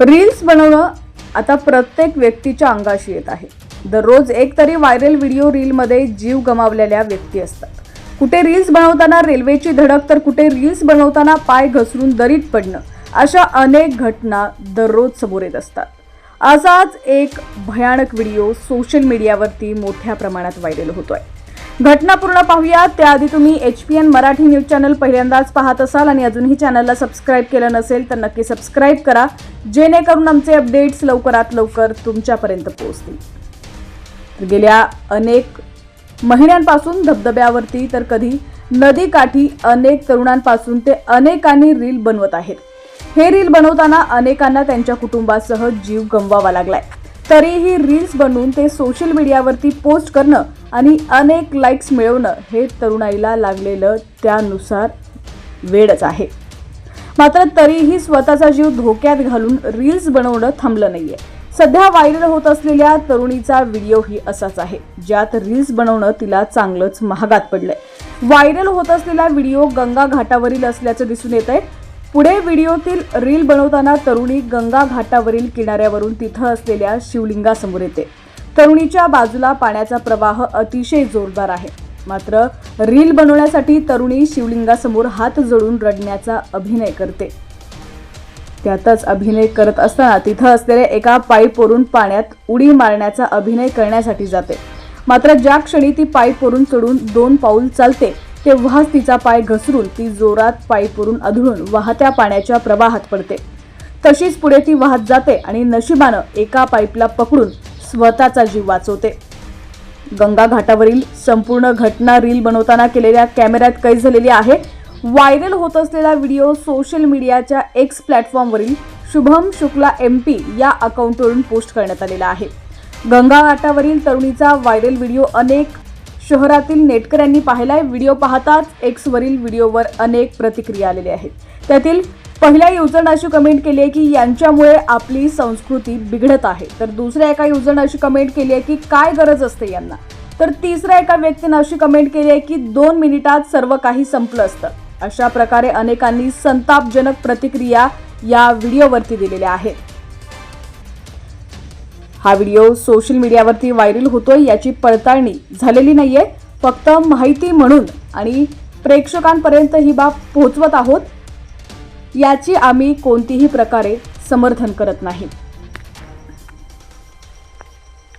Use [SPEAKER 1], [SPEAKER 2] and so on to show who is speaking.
[SPEAKER 1] Reels बनवणं आता प्रत्येक व्यक्तीच्या अंगाशी येत आहे. दररोज एक तरी व्हायरल व्हिडिओ रीलमध्ये जीव गमावलेल्या व्यक्ती असतात. कुठे रील्स बनवताना रेल्वेची धडक तर कुठे रील्स बनवताना पाय घसरून दरीत पडणं अशा अनेक घटना दररोज समोर येत असतात. असाच एक भयानक व्हिडिओ सोशल मीडियावरती मोठ्या प्रमाणात व्हायरल होतोय. घटना पूर्ण पाहूया त्याआधी तुम्ही H P N Marathi news channel पहिल्यांदाच पाहत असाल आणि अजूनही चॅनलला सबस्क्राईब केलं नसेल तर नक्की सबस्क्राईब करा. जेणेकरून आमचे अपडेट्स लवकरात लवकर तुमच्यापर्यंत पोहोचतील. गेल्या अनेक महिन्यांपासून धबधब्यावरती तर कधी नदीकाठी अनेक तरुणांपासून ते अनेकांनी रील बनवत आहेत. हे रील बनवताना अनेकांना त्यांच्या कुटुंबासह जीव गमवावा लागलाय. तरीही रील्स बनवून ते सोशल मीडियावरती पोस्ट करणं आणि अनेक लाईक्स मिळवणं हे तरुणाईला लागलेलं त्यानुसार वेळच आहे. मात्र तरीही स्वतःचा जीव धोक्यात घालून रील्स बनवणं थांबलं नाहीये. सध्या व्हायरल होत असलेल्या तरुणीचा व्हिडिओही असाच आहे. ज्यात रील्स बनवणं तिला चांगलंच महागात पडलंय. व्हायरल होत असलेला व्हिडिओ गंगा घाटावरील असल्याचं दिसून येत आहे पुढे व्हिडिओतील रील बनवताना तरुणी गंगा घाटावरील किनाऱ्यावरून तिथं असलेल्या शिवलिंगासमोर येते. तरुणीच्या बाजूला पाण्याचा प्रवाह अतिशय जोरदार आहे. मात्र रील बनवण्यासाठी तरुणी शिवलिंगासमोर हात जोडून रडण्याचा अभिनय करते. त्यातच अभिनय करत असताना तिथं असलेल्या एका पाईपवरून पाण्यात उडी मारण्याचा अभिनय करण्यासाठी जाते. मात्र ज्या क्षणी ती पाईपवरून चढून दोन पाऊल चालते तेव्हाच तिचा पाय घसरून ती जोरात पाईपवरून अधळून वाहत्या पाण्याच्या प्रवाहात पडते. तशीच पुढे ती वाहत जाते आणि नशिबानं एका पाईपला पकडून स्वतःचा जीव वाचवते. गंगा घाटावरील संपूर्ण घटना रील बनवताना केलेल्या कॅमेऱ्यात कैद झालेली आहे. व्हायरल होत असलेला व्हिडिओ सोशल मीडियाच्या एक्स प्लॅटफॉर्मवरील शुभम शुक्ला एम पी या अकाउंटवरून पोस्ट करण्यात आलेला आहे. गंगा घाटावरील तरुणीचा व्हायरल व्हिडिओ अनेक शहरातील नेटकऱ्यांनी पाहिलाय. व्हिडिओ पाहताच एक्सवरील व्हिडिओवर अनेक प्रतिक्रिया आलेल्या आहेत. त्यातील पहिल्या युजरनं अशी कमेंट केली आहे की यांच्यामुळे आपली संस्कृती बिघडत आहे. तर दुसऱ्या एका युजरनं अशी कमेंट केली आहे की काय गरज असते यांना? तर तिसऱ्या एका व्यक्तीनं अशी कमेंट केली आहे की दोन मिनिटात सर्व काही संपलं असतं. अशा प्रकारे अनेकांनी संतापजनक प्रतिक्रिया या व्हिडिओवरती दिलेल्या आहेत. हा व्हिडिओ सोशल मीडियावरती व्हायरल होतोय याची पडताळणी झालेली नाहीये. फक्त माहिती म्हणून आणि प्रेक्षकांपर्यंत ही बाब पोहोचवत आहोत. याची आम्ही कोणतीही प्रकारे समर्थन करत नाही.